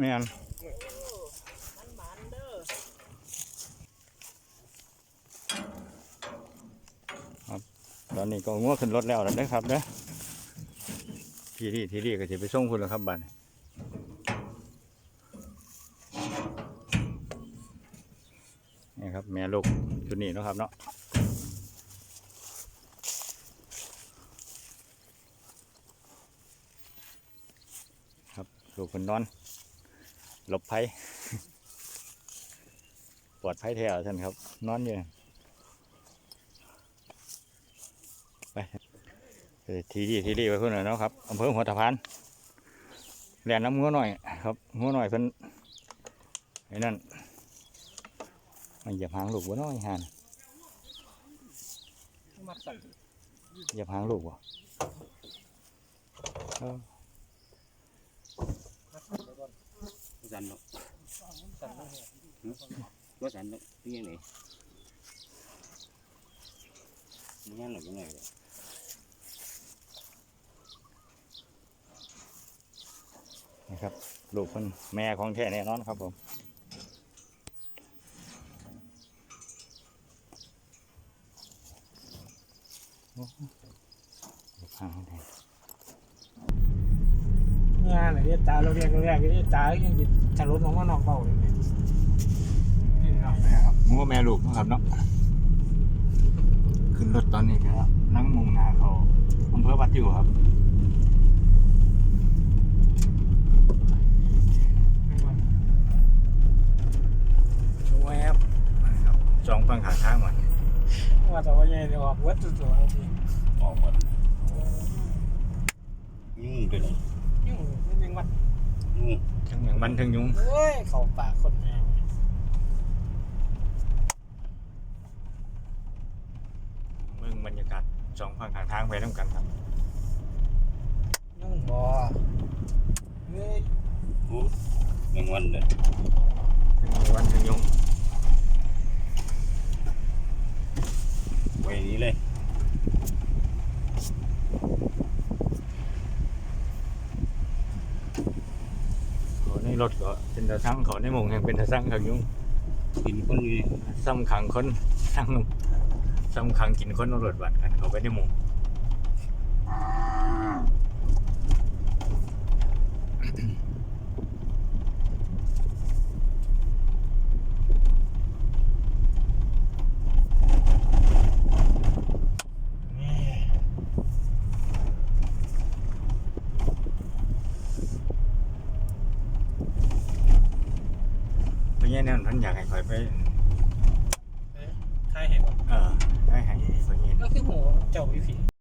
แม่นตอนนี้ก็งัวขึ้นรถแล้วนะครับเด้อทีรีทีรีก็จะไปส่งคุณแล้วครับบัดนี้นี่ครับ แม่ลูกชุดนี้นะครับเนาะครับลูกคนนอน หลบภัยปลอดภัยแท้ท่านครับ นอนอยู่เอ่อทีดีทีดีไปเพื่อนน่ะเนาะครับอำเภอหัวตะพานแหลนน้ำงัวหน่อยครับงัวหน่อยเพิ่นไอ้นั่นมันหยียบหางลูกวัวน้อยหันหยียบหางลูกวะเออ สันเนาะสั่นไม่เห็นว่าสันเนาะที่ยังไงไม่งั้นหรอกยังไงนี่ครับลูกเพิ่นแม่ของแท้แน่นอนครับผมโอ้โหเหยียบหางแท้ งานอะไรตาเราเรียกเราเรียกนี่ตายังจิตทะลุของว่านอกเบาเลยนี่เนาะนะครับงัวแม่ลูกนะครับเนาะขึ้นรถตอนนี้ครับนั่งมุงนาเขาอำเภอบัดอยู่ครับช่วยครับสองฝั่งขาข้างหมดว่าแต่ว่าใหญ่เลยว่าวัดตัวตัวจริงออกหมดยุ่งด้วยยุ่งมัน ทั้งอย่างบันทั้งยุงเอ้ยเข้าปากคนแม่งเมืองบรรยากาศสองฝั่งขาทางไปน้ำกันครับยุ่งบ่เฮ้ยโอ้แมงวันเลย ทั้งวันทั้งยุง ไปนี้เลย เขาใน รถก็เป็นตะสั่งเขาในหมงแห่งเป็นตะสั่งขังยุ่งกินคนอยู่ซ้ำขังคนสั่งซ้ำขังกินคนรถบัดกันเขาไปในหมง เพราะงี้เนี่ยท่านอยากให้คอยไปทายเห็นบ่เออให้ให้เพราะงี้ก็คือหมูเจ้าพี่ผี